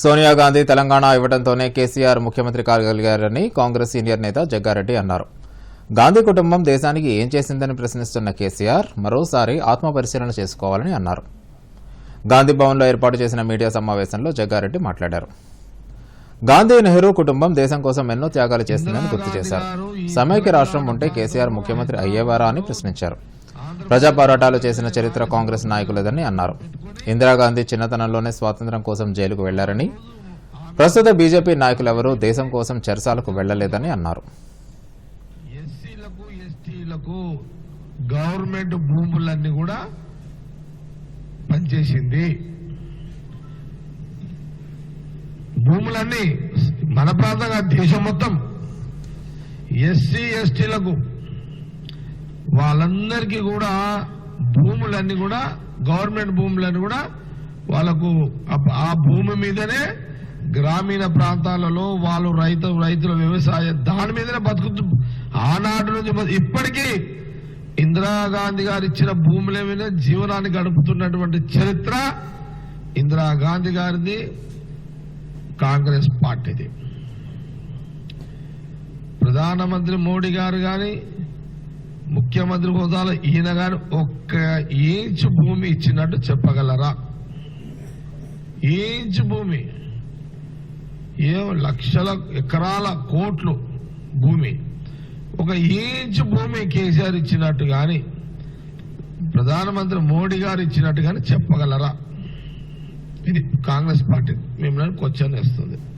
సోనియా గాంధీ తెలంగాణ ఇవ్వడంతోనే కేసీఆర్ ముఖ్యమంత్రి కాగలిగారని కాంగ్రెస్ సీనియర్ నేత జగ్గారెడ్డి అన్నారు. గాంధీ కుటుంబం దేశానికి ఏం చేసిందని ప్రశ్నిస్తున్న కేసీఆర్ మరోసారి ఆత్మపరిశీలన చేసుకోవాలని అన్నారు. గాంధీ భవన్లో ఏర్పాటు చేసిన మీడియా సమావేశంలో జగ్గారెడ్డి మాట్లాడారు. గాంధీ నెహ్రూ కుటుంబం దేశం కోసం ఎన్నో త్యాగాలు చేసిందని గుర్తు చేశారు. సమైక్య రాష్ట్రం ఉంటే కేసీఆర్ ముఖ్యమంత్రి అయ్యేవారా అని ప్రశ్నించారు. ప్రజా పోరాటాలు చేసిన చరిత్ర కాంగ్రెస్ నాయకులదని అన్నారు. ఇందిరాగాంధీ చిన్నతనంలోనే స్వాతంత్ర్యం కోసం జైలుకు వెళ్ళారని ప్రస్తుత బీజేపీ నాయకులెవరూ దేశం కోసం చెరసాలకు వెళ్ళలేదని అన్నారు. గవర్నమెంట్ భూములన్నీ కూడా పనిచేసింది. భూములన్నీ మన ప్రాంతంగా దేశం మొత్తం. ఎస్సీ ఎస్టీలకు వాళ్ళందరికీ కూడా భూములన్నీ కూడా గవర్నమెంట్ భూములన్నీ కూడా వాళ్ళకు ఆ- భూమి మీదనే గ్రామీణ ప్రాంతాలలో వాళ్ళు రైతు రైతుల వ్యవసాయం దాని మీదనే బతుకుతూ ఆనాటి నుంచి ఇప్పటికీ ఇందిరాగాంధీ గారు ఇచ్చిన భూముల మీద జీవనాన్ని గడుపుతున్నటువంటి చరిత్ర ఇందిరాగాంధీ గారిది కాంగ్రెస్ పార్టీది. ప్రధానమంత్రి మోడీ గారు కానీ ముఖ్యమంత్రి హోదాలో ఈయన గారు ఒక్క ఇంచు భూమి ఇచ్చినట్టు చెప్పగలరా? ఇంచు భూమి. ఏం లక్షల ఎకరాల కోట్లు భూమి. ఒక ఏంచ్ భూమి కేసీఆర్ ఇచ్చినట్టు కానీ ప్రధానమంత్రి మోడీ గారు ఇచ్చినట్టు కానీ చెప్పగలరా? ఇది కాంగ్రెస్ పార్టీ. మిమ్మల్ని క్వశ్చన్ వేస్తుంది.